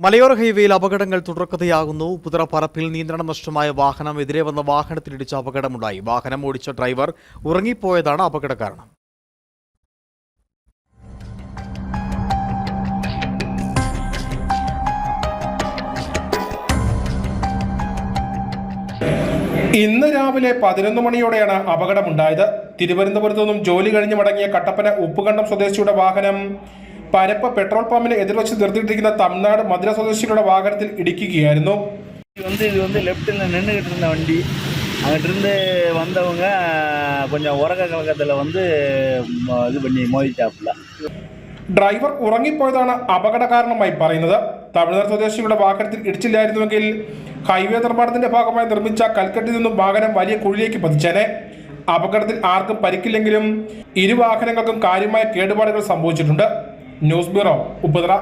മലയോര ഹൈവേയിൽ അപകടങ്ങൾ തുടർക്കഥയാകുന്നു. പുതറ പറപ്പിൽ നിയന്ത്രണം നഷ്ടമായ വാഹനം എതിരെ വന്ന വാഹനത്തിലിടിച്ച് അപകടമുണ്ടായി. വാഹനം ഓടിച്ച ഡ്രൈവർ ഉറങ്ങിപ്പോയതാണ് അപകട കാരണം ഇന്ന് രാവിലെ പതിനൊന്ന് മണിയോടെയാണ് അപകടമുണ്ടായത്. തിരുവനന്തപുരത്തു നിന്നും ജോലി കഴിഞ്ഞ് മടങ്ങിയ കട്ടപ്പന ഉപ്പുകണ്ടം സ്വദേശിയുടെ വാഹനം പരപ്പ പെട്രോൾ പമ്പിന് എതിർവശത്ത് നിർത്തിയിട്ടിരിക്കുന്ന തമിഴ്നാട് മധുര സ്വദേശിയുടെ വാഹനത്തിൽ ഇടിക്കുകയായിരുന്നു இது வந்து இது வந்து லெஃப்ட்டில் நின்றுக்கிட்டு இருந்த வண்டி அங்கிட்டிருந்து வந்தவங்க கொஞ்சம் உரக்க கலக்கத்தில் வந்து ம- இது பண்ணி மோதிட்டாப்புல ഡ്രൈവർ ഉറങ്ങിപ്പോയതാണ് അപകട കാരണമായി പറയുന്നത് തമിഴ്നാട് സ്വദേശിയുടെ വാഹനത്തിൽ ഇടിച്ചില്ലായിരുന്നുവെങ്കിൽ ഹൈവേ നിർമ്മാണത്തിന്റെ ഭാഗമായി നിർമ്മിച്ച കൽക്കട്ടിൽ നിന്നും വാഹനം വലിയ കുഴിയിലേക്ക് പതിച്ചേനെ അപകടത്തിൽ ആർക്കും പരിക്കില്ലെങ്കിലും ഇരു വാഹനങ്ങൾക്കും കാര്യമായ കേടുപാടുകൾ സംഭവിച്ചിട്ടുണ്ട് ന്യൂസ് ബ്യൂറോ ഉപ്പുതറ